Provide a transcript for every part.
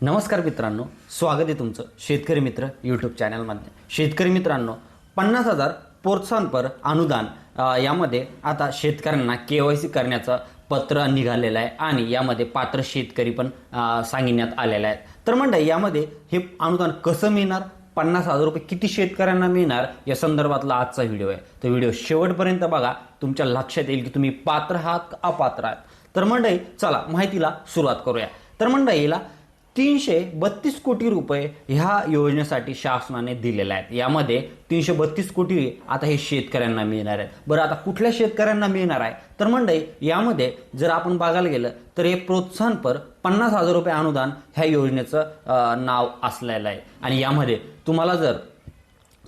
नमस्कार मित्रांनो स्वागत आहे तुमचं शेतकरी मित्र यूट्यूब चॅनलमध्ये शेतकरी मित्रांनो पन्नास हजार प्रोत्साहनपर अनुदान यामध्ये आता शेतकऱ्यांना के वाय सी करण्याचं पत्र निघालेलं आहे आणि यामध्ये पात्र शेतकरी पण सांगण्यात आलेले आहेत. तर म्हणजे यामध्ये हे अनुदान कसं मिळणार? पन्नास हजार रुपये किती शेतकऱ्यांना मिळणार? या संदर्भातला आजचा व्हिडिओ आहे. तर व्हिडिओ शेवटपर्यंत बघा. तुमच्या लक्षात येईल की तुम्ही पात्र आहात का अपात्र आहात. तर मंडळी चला माहितीला सुरुवात करूया. तर मंडळीला तीनशे बत्तीस कोटी रुपये ह्या योजनेसाठी शासनाने दिलेले आहेत. यामध्ये तीनशे बत्तीस कोटी आता हे शेतकऱ्यांना मिळणार आहेत. बरं आता कुठल्या शेतकऱ्यांना मिळणार आहे? तर म्हणजे यामध्ये जर आपण बघायला गेलं तर हे प्रोत्साहनपर पन्नास हजार रुपये अनुदान ह्या योजनेचं नाव असलेलं आहे. आणि यामध्ये तुम्हाला जर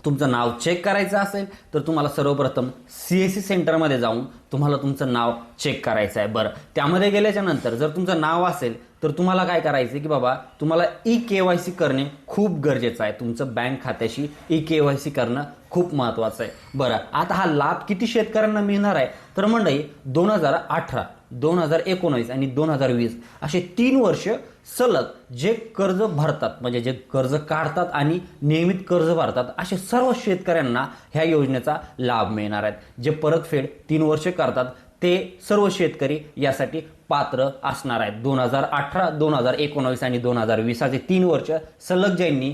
तुमचं नाव चेक करायचं असेल तर तुम्हाला सर्वप्रथम सी एस सी सेंटरमध्ये जाऊन तुम्हाला तुमचं नाव चेक करायचं आहे. बरं. त्यामध्ये गेल्याच्यानंतर जर तुमचं नाव असेल तर तुम्हाला काय करायचं आहे की बाबा तुम्हाला ई के वाय सी करणे खूप गरजेचं आहे. तुमचं बँक खात्याशी ई के वाय सी करणं खूप महत्त्वाचं आहे. बरं. आता हा लाभ किती शेतकऱ्यांना मिळणार आहे? तर मंडळी दोन हजार अठरा दोन हजार एकोणीस आणि दोन हजार वीस असे तीन वर्ष सलग जे कर्ज भरतात म्हणजे जे कर्ज काढतात आणि नियमित कर्ज भरतात असे सर्व शेतकऱ्यांना ह्या योजनेचा लाभ मिळणार आहेत. जे परतफेड तीन वर्ष करतात ते सर्व शेतकरी यासाठी पात्र असणार आहेत. दोन हजार अठरा दोन हजार एकोणावीस आणि दोन हजार वीसाचे तीन वर्ष सलग ज्यांनी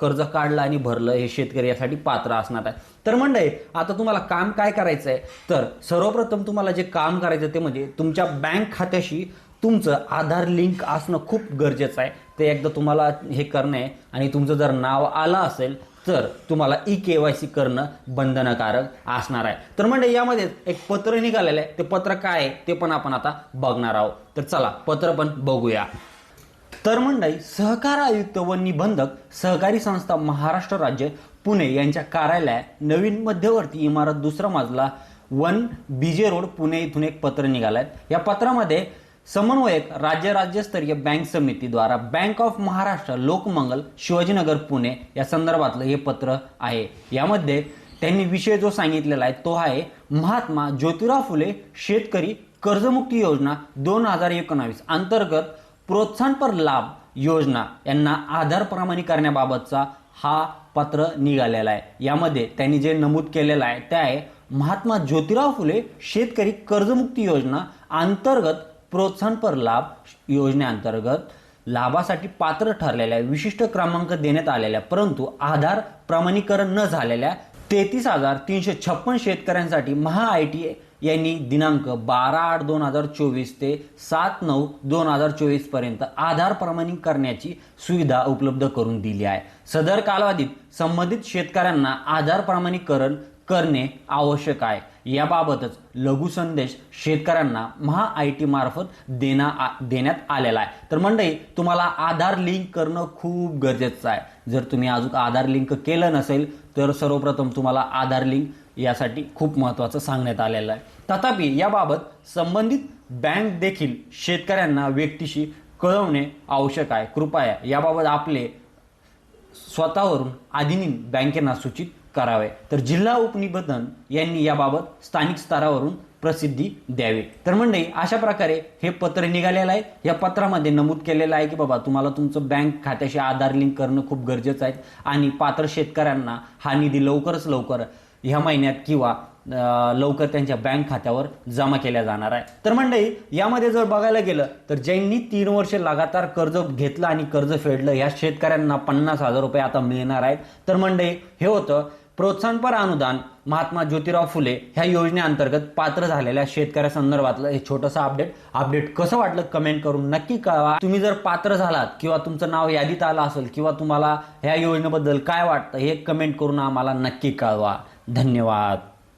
कर्ज काढलं आणि भरलं हे शेतकरी यासाठी पात्र असणार आहे तर मंडळी आता तुम्हाला काम काय करायचं आहे तर सर्वप्रथम तुम्हाला जे काम करायचं ते म्हणजे तुमच्या बँक खात्याशी तुमचं आधार लिंक असणं खूप गरजेचं आहे. ते एकदा तुम्हाला हे करणं आहे आणि तुमचं जर नाव आलं असेल तर तुम्हाला ई के वाय सी करणं बंधनकारक असणार आहे. तर म्हणजे यामध्ये एक पत्र निघालेलं आहे. ते पत्र काय आहे ते पण आपण आता बघणार आहोत. तर चला पत्र पण बघूया. तर मंडळी सहकार आयुक्त व निबंधक सहकारी संस्था महाराष्ट्र राज्य पुणे यांच्या कार्यालयात नवीन मध्यवर्ती इमारत दुसरा मजला वन बीजे रोड पुणे इथून एक पत्र निघालंय. या पत्रामध्ये समन्वयक राज्य राज्यस्तरीय बँक समितीद्वारा बँक ऑफ महाराष्ट्र लोकमंगल शिवाजीनगर पुणे या संदर्भातलं हे पत्र आहे. यामध्ये त्यांनी विषय जो सांगितलेला आहे तो आहे महात्मा ज्योतिराव फुले शेतकरी कर्जमुक्ती योजना दोन हजार एकोणावीस अंतर्गत प्रोत्साहनपर लाभ योजना यांना आधार प्रमाणीकरण्याबाबतचा हा पत्र निघालेला आहे. यामध्ये त्यांनी जे नमूद केलेलं आहे ते आहे महात्मा ज्योतिराव फुले शेतकरी कर्जमुक्ती योजना अंतर्गत प्रोत्साहनपर लाभ योजनेअंतर्गत लाभासाठी पात्र ठरलेल्या विशिष्ट क्रमांक देण्यात आलेल्या परंतु आधार प्रमाणीकरण न झालेल्या तेहतीस हजार तीनशे छप्पन शेतकऱ्यांसाठी महा आय टी यांनी दिनांक बारा आठ दोन हजार चोवीस ते सात नऊ दोन हजार चोवीसपर्यंत आधार प्रमाणित करण्याची सुविधा उपलब्ध करून दिली आहे. सदर कालावधीत संबंधित शेतकऱ्यांना आधार प्रमाणीकरण करणे आवश्यक आहे. याबाबतच लघु संदेश शेतकऱ्यांना महा आय टी मार्फत देना आ- देण्यात आलेला आहे. तर मंडळी तुम्हाला आधार लिंक करणं खूप गरजेचं आहे. जर तुम्ही अजून आधार लिंक केलं नसेल तर सर्वप्रथम तुम्हाला आधार लिंक यासाठी खूप महत्त्वाचं सांगण्यात आलेलं आहे. तथापि याबाबत संबंधित बँक देखील शेतकऱ्यांना व्यक्तीशी कळवणे आवश्यक आहे. कृपया याबाबत आपले स्वतःवरून आदिनी बँकेना सूचित करावे. तर जिल्हा उपनिबंधन यांनी याबाबत स्थानिक स्तरावरून प्रसिद्धी द्यावी. तर मंडळी अशा प्रकारे हे पत्र निघालेलं आहे. या पत्रामध्ये नमूद केलेलं आहे की बाबा तुम्हाला तुमचं बँक खात्याशी आधार लिंक करणं खूप गरजेचं आहे आणि पात्र शेतकऱ्यांना हा निधी लवकरच लवकर ह्या महिन्यात किंवा लवकर त्यांच्या बँक खात्यावर जमा केल्या जाणार आहे. तर मंडळी यामध्ये जर बघायला गेलं तर ज्यांनी तीन वर्ष लगातार कर्ज घेतलं आणि कर्ज फेडलं या शेतकऱ्यांना पन्नास हजार रुपये आता मिळणार आहेत. तर मंडळी हे होतं प्रोत्साहनपर अनुदान महात्मा ज्योतिराव फुले ह्या योजनेअंतर्गत पात्र झालेल्या शेतकऱ्या संदर्भातलं हे छोटंसं अपडेट अपडेट कसं वाटलं कमेंट करून नक्की कळवा. तुम्ही जर पात्र झालात किंवा तुमचं नाव यादीत आलं असेल किंवा तुम्हाला ह्या योजनेबद्दल काय वाटतं हे कमेंट करून आम्हाला नक्की कळवा. धन्यवाद.